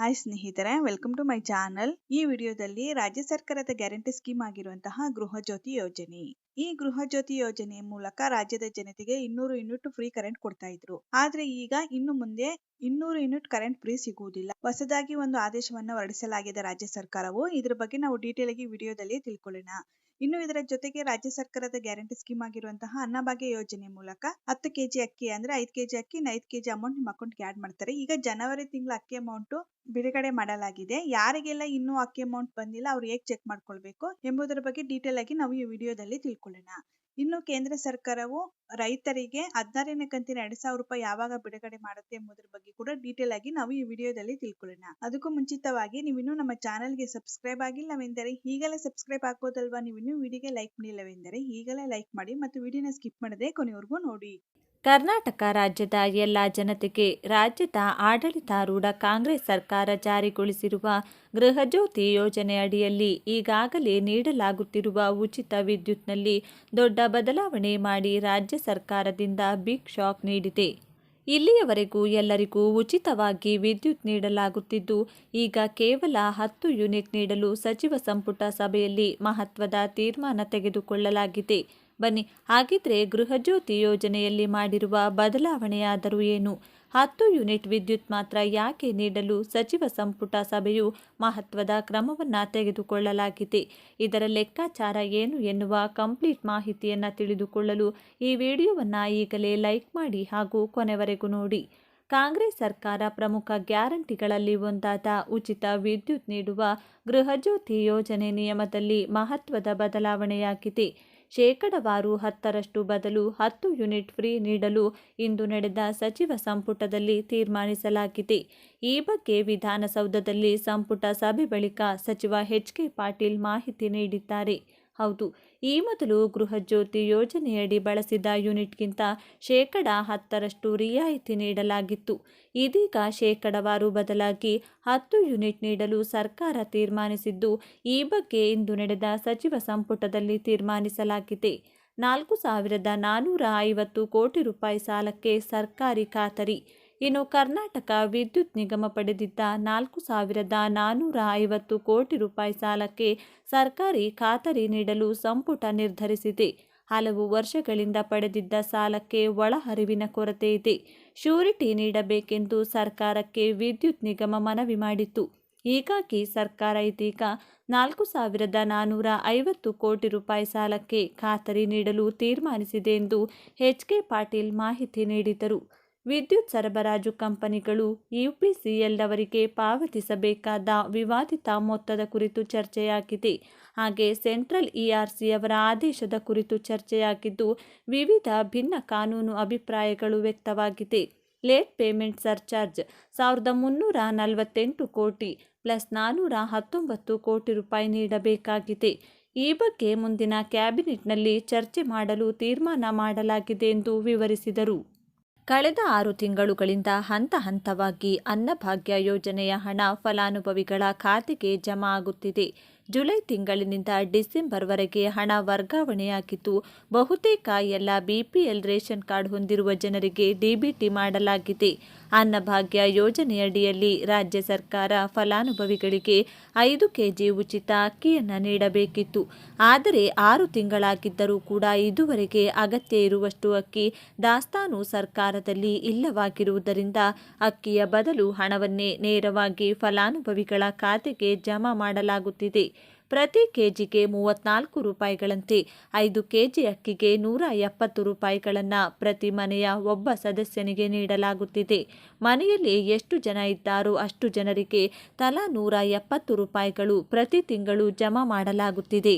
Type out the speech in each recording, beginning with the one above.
Hi ಸ್ನೇಹಿತರೆ welcome to my channel ಈ ವಿಡಿಯೋದಲ್ಲಿ ರಾಜ್ಯ ಸರ್ಕಾರದ ಗ್ಯಾರಂಟಿ ಸ್ಕೀಮ್ ಆಗಿರುವಂತಹ ಗೃಹ ಜ್ಯೋತಿ ಯೋಜನೆ. ಈ ಗೃಹ ಜ್ಯೋತಿ ಯೋಜನೆ ಮೂಲಕ ರಾಜ್ಯದ ಜನತೆಗೆ ಇನ್ನೂರು ಯೂನಿಟ್ ಫ್ರೀ ಕರೆಂಟ್ ಕೊಡ್ತಾ ಇದ್ರು. ಆದ್ರೆ ಈಗ ಇನ್ನು ಮುಂದೆ ಇನ್ನೂರು ಯೂನಿಟ್ ಕರೆಂಟ್ ಫ್ರೀ ಸಿಗುವುದಿಲ್ಲ. ಹೊಸದಾಗಿ ಒಂದು ಆದೇಶವನ್ನು ಹೊರಡಿಸಲಾಗಿದೆ ರಾಜ್ಯ ಸರ್ಕಾರವು. ಇದ್ರ ಬಗ್ಗೆ ನಾವು ಡೀಟೇಲ್ ಆಗಿ ವಿಡಿಯೋದಲ್ಲಿ ತಿಳ್ಕೊಳ್ಳೋಣ. ಇನ್ನು ಇದರ ಜೊತೆಗೆ ರಾಜ್ಯ ಸರ್ಕಾರದ ಗ್ಯಾರಂಟಿ ಸ್ಕೀಮ್ ಆಗಿರುವಂತಹ ಅನ್ನಭಾಗ್ಯ ಯೋಜನೆ ಮೂಲಕ ಹತ್ತು ಕೆಜಿ ಅಕ್ಕಿ ಅಂದ್ರೆ ಐದು ಕೆಜಿ ಅಕ್ಕಿ ಐದು ಕೆಜಿ ಅಮೌಂಟ್ ನಿಮ್ಮ ಅಕೌಂಟ್ಗೆ ಆಡ್ ಮಾಡ್ತಾರೆ. ಈಗ ಜನವರಿ ತಿಂಗಳ ಅಕ್ಕಿ ಅಮೌಂಟ್ ಬಿಡುಗಡೆ ಮಾಡಲಾಗಿದೆ. ಯಾರಿಗೆಲ್ಲ ಇನ್ನೂ ಅಕ್ಕಿ ಅಮೌಂಟ್ ಬಂದಿಲ್ಲ, ಅವ್ರು ಹೇಗೆ ಚೆಕ್ ಮಾಡ್ಕೊಳ್ಬೇಕು ಎಂಬುದರ ಬಗ್ಗೆ ಡೀಟೇಲ್ ಆಗಿ ನಾವು ಈ ವಿಡಿಯೋದಲ್ಲಿ ತಿಳ್ಕೊಳ್ಳೋಣ. ಇನ್ನು ಕೇಂದ್ರ ಸರ್ಕಾರವು ರೈತರಿಗೆ ಹದಿನಾರನೇ ಕಂತಿನ ಎರಡ್ ಸಾವಿರ ರೂಪಾಯಿ ಯಾವಾಗ ಬಿಡುಗಡೆ ಮಾಡುತ್ತೆ ಎಂಬುದರ ಬಗ್ಗೆ ಕೂಡ ಡೀಟೇಲ್ ಆಗಿ ನಾವು ಈ ವಿಡಿಯೋದಲ್ಲಿ ತಿಳ್ಕೊಳ್ಳೋಣ. ಅದಕ್ಕೂ ಮುಂಚಿತವಾಗಿ ನೀವಿನ್ನೂ ನಮ್ಮ ಚಾನಲ್ಗೆ ಸಬ್ಸ್ಕ್ರೈಬ್ ಆಗಿಲ್ಲವೆಂದರೆ ಈಗಲೇ ಸಬ್ಸ್ಕ್ರೈಬ್ ಹಾಕೋದಲ್ವಾ? ನೀವಿನ್ನೂ ವಿಡಿಯೋಗೆ ಲೈಕ್ ಮಾಡಿಲ್ಲವೆಂದರೆ ಈಗಲೇ ಲೈಕ್ ಮಾಡಿ ಮತ್ತು ವಿಡಿಯೋನ ಸ್ಕಿಪ್ ಮಾಡದೆ ಕೊನೆವರೆಗೂ ನೋಡಿ. ಕರ್ನಾಟಕ ರಾಜ್ಯದ ಎಲ್ಲ ಜನತೆಗೆ ರಾಜ್ಯದ ಆಡಳಿತಾರೂಢ ಕಾಂಗ್ರೆಸ್ ಸರ್ಕಾರ ಜಾರಿಗೊಳಿಸಿರುವ ಗೃಹಜ್ಯೋತಿ ಯೋಜನೆ ಅಡಿಯಲ್ಲಿ ಈಗಾಗಲೇ ನೀಡಲಾಗುತ್ತಿರುವ ಉಚಿತ ವಿದ್ಯುತ್ನಲ್ಲಿ ದೊಡ್ಡ ಬದಲಾವಣೆ ಮಾಡಿ ರಾಜ್ಯ ಸರ್ಕಾರದಿಂದ ಬಿಗ್ ಶಾಕ್ ನೀಡಿದೆ. ಇಲ್ಲಿಯವರೆಗೂ ಎಲ್ಲರಿಗೂ ಉಚಿತವಾಗಿ ವಿದ್ಯುತ್ ನೀಡಲಾಗುತ್ತಿದ್ದು, ಈಗ ಕೇವಲ ಹತ್ತು ಯೂನಿಟ್ ನೀಡಲು ಸಚಿವ ಸಂಪುಟ ಸಭೆಯಲ್ಲಿ ಮಹತ್ವದ ತೀರ್ಮಾನ ತೆಗೆದುಕೊಳ್ಳಲಾಗಿದೆ. ಬನ್ನಿ. ಹಾಗಿದ್ರೆ ಗೃಹಜ್ಯೋತಿ ಯೋಜನೆಯಲ್ಲಿ ಮಾಡಿರುವ ಬದಲಾವಣೆಯಾದರೂ ಏನು? ಹತ್ತು ಯೂನಿಟ್ ವಿದ್ಯುತ್ ಮಾತ್ರ ಯಾಕೆ ನೀಡಲು ಸಚಿವ ಸಂಪುಟ ಸಭೆಯು ಮಹತ್ವದ ಕ್ರಮವನ್ನು ತೆಗೆದುಕೊಳ್ಳಲಾಗಿದೆ? ಇದರ ಲೆಕ್ಕಾಚಾರ ಏನು ಎನ್ನುವ ಕಂಪ್ಲೀಟ್ ಮಾಹಿತಿಯನ್ನು ತಿಳಿದುಕೊಳ್ಳಲು ಈ ವಿಡಿಯೋವನ್ನು ಈಗಲೇ ಲೈಕ್ ಮಾಡಿ ಹಾಗೂ ಕೊನೆವರೆಗೂ ನೋಡಿ. ಕಾಂಗ್ರೆಸ್ ಸರ್ಕಾರ ಪ್ರಮುಖ ಗ್ಯಾರಂಟಿಗಳಲ್ಲಿ ಒಂದಾದ ಉಚಿತ ವಿದ್ಯುತ್ ನೀಡುವ ಗೃಹಜ್ಯೋತಿ ಯೋಜನೆ ನಿಯಮದಲ್ಲಿ ಮಹತ್ವದ ಬದಲಾವಣೆಯಾಗಿದೆ. ಶೇಕಡವಾರು ಹತ್ತರಷ್ಟು ಬದಲು ಹತ್ತು ಯೂನಿಟ್ ಫ್ರೀ ನೀಡಲು ಇಂದು ನಡೆದ ಸಚಿವ ಸಂಪುಟದಲ್ಲಿ ತೀರ್ಮಾನಿಸಲಾಗಿದೆ. ಈ ಬಗ್ಗೆ ವಿಧಾನಸೌಧದಲ್ಲಿ ಸಂಪುಟ ಸಭೆ ಬಳಿಕ ಸಚಿವ ಎಚ್ ಕೆ ಪಾಟೀಲ್ ಮಾಹಿತಿ ನೀಡಿದ್ದಾರೆ. ಹೌದು. ಈ ಮೊದಲು ಗೃಹಜ್ಯೋತಿ ಯೋಜನೆಯಡಿ ಬಳಸಿದ ಯೂನಿಟ್ಗಿಂತ ಶೇಕಡ ಹತ್ತರಷ್ಟು ರಿಯಾಯಿತಿ ನೀಡಲಾಗಿತ್ತು. ಇದೀಗ ಶೇಕಡವಾರು ಬದಲಾಗಿ ಹತ್ತು ಯೂನಿಟ್ ನೀಡಲು ಸರ್ಕಾರ ತೀರ್ಮಾನಿಸಿದ್ದು, ಈ ಬಗ್ಗೆ ಇಂದು ನಡೆದ ಸಚಿವ ಸಂಪುಟದಲ್ಲಿ ತೀರ್ಮಾನಿಸಲಾಗಿದೆ. ನಾಲ್ಕು ಸಾವಿರದ ನಾನ್ನೂರ ಐವತ್ತು ಕೋಟಿ ರೂಪಾಯಿ ಸಾಲಕ್ಕೆ ಸರ್ಕಾರಿ ಖಾತರಿ. ಇನ್ನು ಕರ್ನಾಟಕ ವಿದ್ಯುತ್ ನಿಗಮ ಪಡೆದಿದ್ದ ನಾಲ್ಕು ಸಾವಿರದ ನಾನ್ನೂರ ಐವತ್ತು ಕೋಟಿ ರೂಪಾಯಿ ಸಾಲಕ್ಕೆ ಸರ್ಕಾರಿ ಖಾತರಿ ನೀಡಲು ಸಂಪುಟ ನಿರ್ಧರಿಸಿದೆ. ಹಲವು ವರ್ಷಗಳಿಂದ ಪಡೆದಿದ್ದ ಸಾಲಕ್ಕೆ ಒಳಹರಿವಿನ ಕೊರತೆ ಇದೆ. ಶ್ಯೂರಿಟಿ ನೀಡಬೇಕೆಂದು ಸರ್ಕಾರಕ್ಕೆ ವಿದ್ಯುತ್ ನಿಗಮ ಮನವಿ ಮಾಡಿತ್ತು. ಹೀಗಾಗಿ ಸರ್ಕಾರ ಇದೀಗ ನಾಲ್ಕು ಸಾವಿರದ ನಾನ್ನೂರ ಐವತ್ತು ಕೋಟಿ ರೂಪಾಯಿ ಸಾಲಕ್ಕೆ ಖಾತರಿ ನೀಡಲು ತೀರ್ಮಾನಿಸಿದೆ ಎಂದು ಎಚ್ ಕೆ ಪಾಟೀಲ್ ಮಾಹಿತಿ ನೀಡಿದರು. ವಿದ್ಯುತ್ ಸರಬರಾಜು ಕಂಪನಿಗಳು ಯುಪಿಸಿಎಲ್ ಅವರಿಗೆ ಪಾವತಿಸಬೇಕಾದ ವಿವಾದಿತ ಮೊತ್ತದ ಕುರಿತು ಚರ್ಚೆಯಾಗಿದೆ. ಹಾಗೆ ಸೆಂಟ್ರಲ್ ಇಆರ್ಸಿ ಅವರ ಆದೇಶದ ಕುರಿತು ಚರ್ಚೆಯಾಗಿದ್ದು ವಿವಿಧ ಭಿನ್ನ ಕಾನೂನು ಅಭಿಪ್ರಾಯಗಳು ವ್ಯಕ್ತವಾಗಿದೆ. ಲೇಟ್ ಪೇಮೆಂಟ್ ಸರ್ಚಾರ್ಜ್ ಸಾವಿರದ ಮುನ್ನೂರ ನಲವತ್ತೆಂಟು ಕೋಟಿ ಪ್ಲಸ್ ನಾನ್ನೂರ ಹತ್ತೊಂಬತ್ತು ಕೋಟಿ ರೂಪಾಯಿ ನೀಡಬೇಕಾಗಿದೆ. ಈ ಬಗ್ಗೆ ಮುಂದಿನ ಕ್ಯಾಬಿನೆಟ್ನಲ್ಲಿ ಚರ್ಚೆ ಮಾಡಲು ತೀರ್ಮಾನ ಮಾಡಲಾಗಿದೆ ಎಂದು ವಿವರಿಸಿದರು. ಕಳೆದ ಆರು ತಿಂಗಳುಗಳಿಂದ ಹಂತ ಹಂತವಾಗಿ ಅನ್ನಭಾಗ್ಯ ಯೋಜನೆಯ ಹಣ ಫಲಾನುಭವಿಗಳ ಖಾತೆಗೆ ಜಮಾ ಆಗುತ್ತಿದೆ. ಜುಲೈ ತಿಂಗಳಿನಿಂದ ಡಿಸೆಂಬರ್ವರೆಗೆ ಹಣ ವರ್ಗಾವಣೆಯಾಗಿದ್ದು, ಬಹುತೇಕ ಎಲ್ಲ ಬಿಪಿಎಲ್ ರೇಷನ್ ಕಾರ್ಡ್ ಹೊಂದಿರುವ ಜನರಿಗೆ ಡಿಬಿಟಿ ಮಾಡಲಾಗಿದೆ. ಅನ್ನಭಾಗ್ಯ ಯೋಜನೆಯಡಿಯಲ್ಲಿ ರಾಜ್ಯ ಸರ್ಕಾರ ಫಲಾನುಭವಿಗಳಿಗೆ ಐದು ಕೆಜಿ ಉಚಿತ ಅಕ್ಕಿಯನ್ನು ನೀಡಬೇಕಿತ್ತು. ಆದರೆ ಆರು ತಿಂಗಳಾಗಿದ್ದರೂ ಕೂಡ ಇದುವರೆಗೆ ಅಗತ್ಯ ಇರುವಷ್ಟು ಅಕ್ಕಿ ದಾಸ್ತಾನು ಸರ್ಕಾರದಲ್ಲಿ ಇಲ್ಲವಾಗಿರುವುದರಿಂದ ಅಕ್ಕಿಯ ಬದಲು ಹಣವನ್ನೇ ನೇರವಾಗಿ ಫಲಾನುಭವಿಗಳ ಖಾತೆಗೆ ಜಮಾ ಮಾಡಲಾಗುತ್ತಿದೆ. ಪ್ರತಿ ಕೆಜಿಗೆ ಮೂವತ್ನಾಲ್ಕು ರೂಪಾಯಿಗಳಂತೆ ಐದು ಕೆಜಿ ಅಕ್ಕಿಗೆ ನೂರ ಎಪ್ಪತ್ತು ರೂಪಾಯಿಗಳನ್ನು ಪ್ರತಿ ಮನೆಯ ಒಬ್ಬ ಸದಸ್ಯನಿಗೆ ನೀಡಲಾಗುತ್ತಿದೆ. ಮನೆಯಲ್ಲಿ ಎಷ್ಟು ಜನ ಇದ್ದಾರೋ ಅಷ್ಟು ಜನರಿಗೆ ತಲಾ ನೂರ ಎಪ್ಪತ್ತು ರೂಪಾಯಿಗಳು ಪ್ರತಿ ತಿಂಗಳು ಜಮಾ ಮಾಡಲಾಗುತ್ತಿದೆ.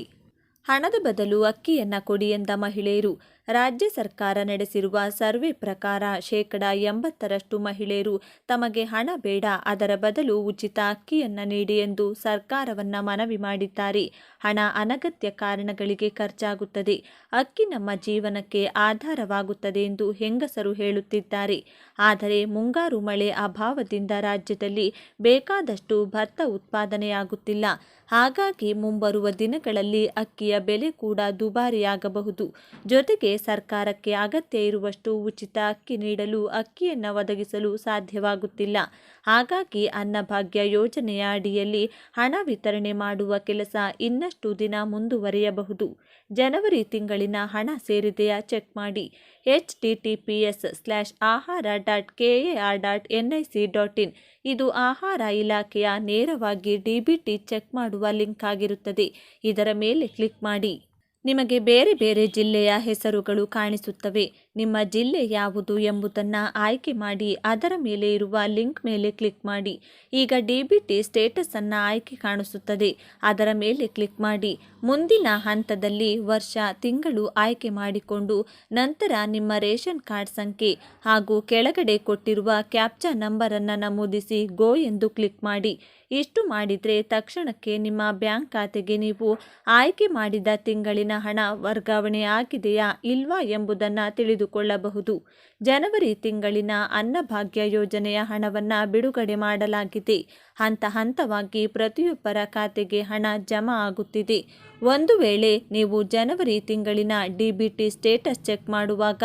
ಹಣದ ಬದಲು ಅಕ್ಕಿಯನ್ನ ಕೊಡಿ ಎಂದ ಮಹಿಳೆಯರು. ರಾಜ್ಯ ಸರ್ಕಾರ ನಡೆಸಿರುವ ಸರ್ವೆ ಪ್ರಕಾರ ಶೇಕಡ ಎಂಬತ್ತರಷ್ಟು ಮಹಿಳೆಯರು ತಮಗೆ ಹಣ ಬೇಡ, ಅದರ ಬದಲು ಉಚಿತ ಅಕ್ಕಿಯನ್ನು ನೀಡಿ ಎಂದು ಸರ್ಕಾರವನ್ನ ಮನವಿ ಮಾಡಿದ್ದಾರೆ. ಹಣ ಅನಗತ್ಯ ಕಾರಣಗಳಿಗೆ ಖರ್ಚಾಗುತ್ತದೆ. ಅಕ್ಕಿ ನಮ್ಮ ಜೀವನಕ್ಕೆ ಆಧಾರವಾಗುತ್ತದೆ ಎಂದು ಹೆಂಗಸರು ಹೇಳುತ್ತಿದ್ದಾರೆ. ಆದರೆ ಮುಂಗಾರು ಮಳೆ ಅಭಾವದಿಂದ ರಾಜ್ಯದಲ್ಲಿ ಬೇಕಾದಷ್ಟು ಭತ್ತ ಉತ್ಪಾದನೆಯಾಗುತ್ತಿಲ್ಲ. ಹಾಗಾಗಿ ಮುಂಬರುವ ದಿನಗಳಲ್ಲಿ ಅಕ್ಕಿಯ ಬೆಲೆ ಕೂಡ ದುಬಾರಿಯಾಗಬಹುದು. ಜೊತೆಗೆ ಸರ್ಕಾರಕ್ಕೆ ಅಗತ್ಯ ಇರುವಷ್ಟು ಉಚಿತ ಅಕ್ಕಿ ನೀಡಲು ಅಕ್ಕಿಯನ್ನು ಒದಗಿಸಲು ಸಾಧ್ಯವಾಗುತ್ತಿಲ್ಲ. ಹಾಗಾಗಿ ಅನ್ನಭಾಗ್ಯ ಯೋಜನೆಯ ಅಡಿಯಲ್ಲಿ ಹಣ ವಿತರಣೆ ಮಾಡುವ ಕೆಲಸ ಇನ್ನಷ್ಟು ದಿನ ಮುಂದುವರಿಯಬಹುದು. ಜನವರಿ ತಿಂಗಳಿನ ಹಣ ಸೇರಿದೆಯಾ ಚೆಕ್ ಮಾಡಿ. H T T P S slash ahara dot K A R dot N I C dot in. ಇದು ಆಹಾರ ಇಲಾಖೆಯ ನೇರವಾಗಿ ಡಿ ಬಿ ಟಿ ಚೆಕ್ ಮಾಡುವ ಲಿಂಕ್ ಆಗಿರುತ್ತದೆ. ಇದರ ಮೇಲೆ ಕ್ಲಿಕ್ ಮಾಡಿ. ನಿಮಗೆ ಬೇರೆ ಬೇರೆ ಜಿಲ್ಲೆಯ ಹೆಸರುಗಳು ಕಾಣಿಸುತ್ತವೆ. ನಿಮ್ಮ ಜಿಲ್ಲೆ ಯಾವುದು ಎಂಬುದನ್ನು ಆಯ್ಕೆ ಮಾಡಿ ಅದರ ಮೇಲೆ ಇರುವ ಲಿಂಕ್ ಮೇಲೆ ಕ್ಲಿಕ್ ಮಾಡಿ. ಈಗ ಡಿ ಬಿ ಟಿ ಸ್ಟೇಟಸನ್ನು ಆಯ್ಕೆ ಕಾಣಿಸುತ್ತದೆ. ಅದರ ಮೇಲೆ ಕ್ಲಿಕ್ ಮಾಡಿ. ಮುಂದಿನ ಹಂತದಲ್ಲಿ ವರ್ಷ, ತಿಂಗಳು ಆಯ್ಕೆ ಮಾಡಿಕೊಂಡು ನಂತರ ನಿಮ್ಮ ರೇಷನ್ ಕಾರ್ಡ್ ಸಂಖ್ಯೆ ಹಾಗೂ ಕೆಳಗಡೆ ಕೊಟ್ಟಿರುವ ಕ್ಯಾಪ್ಚಾ ನಂಬರನ್ನು ನಮೂದಿಸಿ ಗೋ ಎಂದು ಕ್ಲಿಕ್ ಮಾಡಿ. ಇಷ್ಟು ಮಾಡಿದರೆ ತಕ್ಷಣಕ್ಕೆ ನಿಮ್ಮ ಬ್ಯಾಂಕ್ ಖಾತೆಗೆ ನೀವು ಆಯ್ಕೆ ಮಾಡಿದ ತಿಂಗಳಿನ ಹಣ ವರ್ಗಾವಣೆ ಆಗಿದೆಯಾ ಇಲ್ವಾ ಎಂಬುದನ್ನು ತಿಳಿದುಕೊಳ್ಳಬಹುದು. ಜನವರಿ ತಿಂಗಳಿನ ಅನ್ನಭಾಗ್ಯ ಯೋಜನೆಯ ಹಣವನ್ನು ಬಿಡುಗಡೆ ಮಾಡಲಾಗಿದೆ. ಹಂತ ಹಂತವಾಗಿ ಪ್ರತಿಯೊಬ್ಬರ ಖಾತೆಗೆ ಹಣ ಜಮಾ ಆಗುತ್ತಿದೆ. ಒಂದು ವೇಳೆ ನೀವು ಜನವರಿ ತಿಂಗಳಿನ ಡಿಬಿಟಿ ಸ್ಟೇಟಸ್ ಚೆಕ್ ಮಾಡುವಾಗ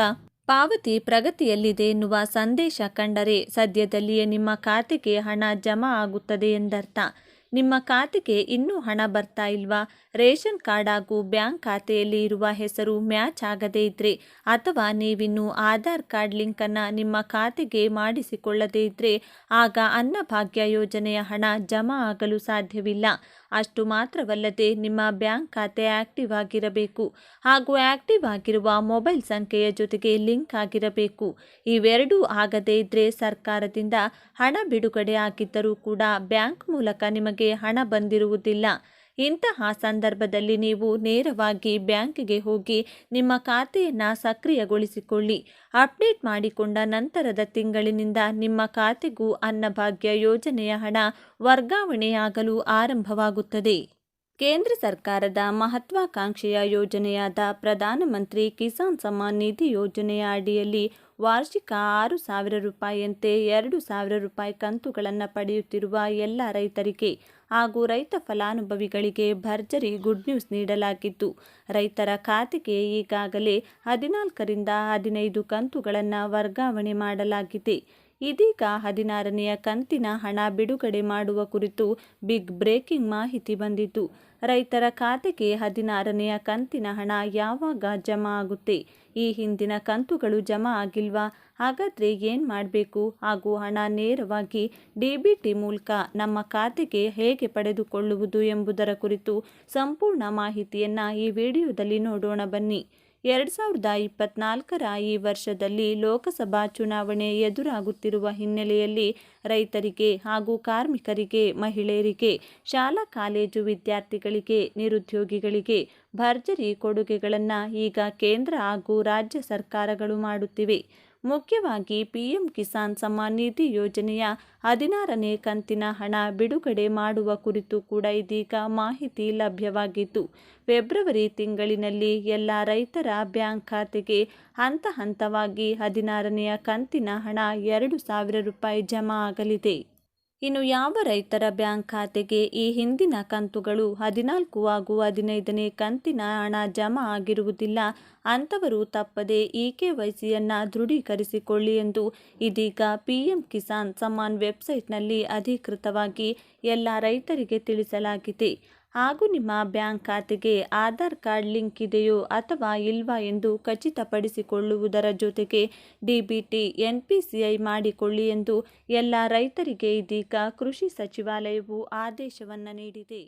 ಪಾವತಿ ಪ್ರಗತಿಯಲ್ಲಿದೆ ಎನ್ನುವ ಸಂದೇಶ ಕಂಡರೆ ಸದ್ಯದಲ್ಲಿಯೇ ನಿಮ್ಮ ಖಾತೆಗೆ ಹಣ ಜಮಾ ಆಗುತ್ತದೆ ಎಂದರ್ಥ. ನಿಮ್ಮ ಖಾತೆಗೆ ಇನ್ನೂ ಹಣ ಬರ್ತಾ ಇಲ್ವಾ? ರೇಷನ್ ಕಾರ್ಡ್ ಹಾಗೂ ಬ್ಯಾಂಕ್ ಖಾತೆಯಲ್ಲಿ ಇರುವ ಹೆಸರು ಮ್ಯಾಚ್ ಆಗದೇ ಇದ್ದರೆ ಅಥವಾ ನೀವಿನ್ನು ಆಧಾರ್ ಕಾರ್ಡ್ ಲಿಂಕನ್ನು ನಿಮ್ಮ ಖಾತೆಗೆ ಮಾಡಿಸಿಕೊಳ್ಳದೇ ಇದ್ದರೆ ಆಗ ಅನ್ನಭಾಗ್ಯ ಯೋಜನೆಯ ಹಣ ಜಮಾ ಆಗಲು ಸಾಧ್ಯವಿಲ್ಲ. ಅಷ್ಟು ಮಾತ್ರವಲ್ಲದೆ ನಿಮ್ಮ ಬ್ಯಾಂಕ್ ಖಾತೆ ಆಕ್ಟಿವ್ ಆಗಿರಬೇಕು ಹಾಗೂ ಆಕ್ಟಿವ್ ಆಗಿರುವ ಮೊಬೈಲ್ ಸಂಖ್ಯೆಯ ಜೊತೆಗೆ ಲಿಂಕ್ ಆಗಿರಬೇಕು. ಇವೆರಡೂ ಆಗದೇ ಇದ್ದರೆ ಸರ್ಕಾರದಿಂದ ಹಣ ಬಿಡುಗಡೆ ಆಗಿದ್ದರೂ ಕೂಡ ಬ್ಯಾಂಕ್ ಮೂಲಕ ನಿಮಗೆ ಹಣ ಬಂದಿರುವುದಿಲ್ಲ. ಇಂತಹ ಸಂದರ್ಭದಲ್ಲಿ ನೀವು ನೇರವಾಗಿ ಬ್ಯಾಂಕ್ಗೆ ಹೋಗಿ ನಿಮ್ಮ ಖಾತೆಯನ್ನು ಸಕ್ರಿಯಗೊಳಿಸಿಕೊಳ್ಳಿ. ಅಪ್ಡೇಟ್ ಮಾಡಿಕೊಂಡ ನಂತರದ ತಿಂಗಳಿನಿಂದ ನಿಮ್ಮ ಖಾತೆಗೂ ಅನ್ನಭಾಗ್ಯ ಯೋಜನೆಯ ಹಣ ವರ್ಗಾವಣೆಯಾಗಲು ಆರಂಭವಾಗುತ್ತದೆ. ಕೇಂದ್ರ ಸರ್ಕಾರದ ಮಹತ್ವಾಕಾಂಕ್ಷೆಯ ಯೋಜನೆಯಾದ ಪ್ರಧಾನಮಂತ್ರಿ ಕಿಸಾನ್ ಸಮ್ಮಾನ್ ನಿಧಿ ಯೋಜನೆಯ ಅಡಿಯಲ್ಲಿ ವಾರ್ಷಿಕ ಆರು ಸಾವಿರ ರೂಪಾಯಿಯಂತೆ ಎರಡು ಸಾವಿರ ರೂಪಾಯಿ ಕಂತುಗಳನ್ನು ಪಡೆಯುತ್ತಿರುವ ಎಲ್ಲ ರೈತರಿಗೆ ಹಾಗೂ ರೈತ ಫಲಾನುಭವಿಗಳಿಗೆ ಭರ್ಜರಿ ಗುಡ್ ನ್ಯೂಸ್ ನೀಡಲಾಗಿತ್ತು. ರೈತರ ಖಾತೆಗೆ ಈಗಾಗಲೇ ಹದಿನಾಲ್ಕರಿಂದ ಹದಿನೈದು ಕಂತುಗಳನ್ನು ವರ್ಗಾವಣೆ ಮಾಡಲಾಗಿದೆ. ಇದೀಗ ಹದಿನಾರನೆಯ ಕಂತಿನ ಹಣ ಬಿಡುಗಡೆ ಮಾಡುವ ಕುರಿತು ಬಿಗ್ ಬ್ರೇಕಿಂಗ್ ಮಾಹಿತಿ ಬಂದಿತು ರೈತರ ಖಾತೆಗೆ ಹದಿನಾರನೆಯ ಕಂತಿನ ಹಣ ಯಾವಾಗ ಜಮಾ ಆಗುತ್ತೆ? ಈ ಹಿಂದಿನ ಕಂತುಗಳು ಜಮಾ ಆಗಿಲ್ವಾ? ಹಾಗಾದರೆ ಏನು ಮಾಡಬೇಕು? ಹಾಗೂ ಹಣ ನೇರವಾಗಿ ಡಿ ಬಿ ಟಿ ಮೂಲಕ ನಮ್ಮ ಖಾತೆಗೆ ಹೇಗೆ ಪಡೆದುಕೊಳ್ಳುವುದು ಎಂಬುದರ ಕುರಿತು ಸಂಪೂರ್ಣ ಮಾಹಿತಿಯನ್ನು ಈ ವಿಡಿಯೋದಲ್ಲಿ ನೋಡೋಣ ಬನ್ನಿ. ಎರಡು ಸಾವಿರದ ಇಪ್ಪತ್ನಾಲ್ಕರ ಈ ವರ್ಷದಲ್ಲಿ ಲೋಕಸಭಾ ಚುನಾವಣೆ ಎದುರಾಗುತ್ತಿರುವ ಹಿನ್ನೆಲೆಯಲ್ಲಿ ರೈತರಿಗೆ ಹಾಗೂ ಕಾರ್ಮಿಕರಿಗೆ, ಮಹಿಳೆಯರಿಗೆ, ಶಾಲಾ, ಕಾಲೇಜು ವಿದ್ಯಾರ್ಥಿಗಳಿಗೆ, ನಿರುದ್ಯೋಗಿಗಳಿಗೆ ಭರ್ಜರಿ ಕೊಡುಗೆಗಳನ್ನು ಈಗ ಕೇಂದ್ರ ಹಾಗೂ ರಾಜ್ಯ ಸರ್ಕಾರಗಳು ಮಾಡುತ್ತಿವೆ. ಮುಖ್ಯವಾಗಿ ಪಿಎಂ ಕಿಸಾನ್ ಸಮ್ಮಾನ್ ನಿಧಿ ಯೋಜನೆಯ ಹದಿನಾರನೇ ಕಂತಿನ ಹಣ ಬಿಡುಗಡೆ ಮಾಡುವ ಕುರಿತು ಕೂಡ ಇದೀಗ ಮಾಹಿತಿ ಲಭ್ಯವಾಗಿತ್ತು ಫೆಬ್ರವರಿ ತಿಂಗಳಿನಲ್ಲಿ ಎಲ್ಲ ರೈತರ ಬ್ಯಾಂಕ್ ಖಾತೆಗೆ ಹಂತ ಹಂತವಾಗಿ ಹದಿನಾರನೆಯ ಕಂತಿನ ಹಣ ಎರಡು ಸಾವಿರ ರೂಪಾಯಿ ಜಮಾ ಆಗಲಿದೆ. ಇನ್ನು ಯಾವ ರೈತರ ಬ್ಯಾಂಕ್ ಖಾತೆಗೆ ಈ ಹಿಂದಿನ ಕಂತುಗಳು ಹದಿನಾಲ್ಕು ಹಾಗೂ ಹದಿನೈದನೇ ಕಂತಿನ ಹಣ ಜಮಾ ಆಗಿರುವುದಿಲ್ಲ, ಅಂಥವರು ತಪ್ಪದೆ ಇ ಕೆ ವೈಸಿಯನ್ನು ದೃಢೀಕರಿಸಿಕೊಳ್ಳಿ ಎಂದು ಇದೀಗ ಪಿಎಂ ಕಿಸಾನ್ ಸಮ್ಮಾನ್ ವೆಬ್ಸೈಟ್ನಲ್ಲಿ ಅಧಿಕೃತವಾಗಿ ಎಲ್ಲ ರೈತರಿಗೆ ತಿಳಿಸಲಾಗಿದೆ. ಹಾಗೂ ನಿಮ್ಮ ಬ್ಯಾಂಕ್ ಖಾತೆಗೆ ಆಧಾರ್ ಕಾರ್ಡ್ ಲಿಂಕ್ ಇದೆಯೋ ಅಥವಾ ಇಲ್ವಾ ಎಂದು ಖಚಿತಪಡಿಸಿಕೊಳ್ಳುವುದರ ಜೊತೆಗೆ ಡಿಬಿಟಿ ಎನ್ಪಿಸಿಐ ಮಾಡಿಕೊಳ್ಳಿ ಎಂದು ಎಲ್ಲ ರೈತರಿಗೆ ಇದೀಗ ಕೃಷಿ ಸಚಿವಾಲಯವು ಆದೇಶವನ್ನು ನೀಡಿದೆ.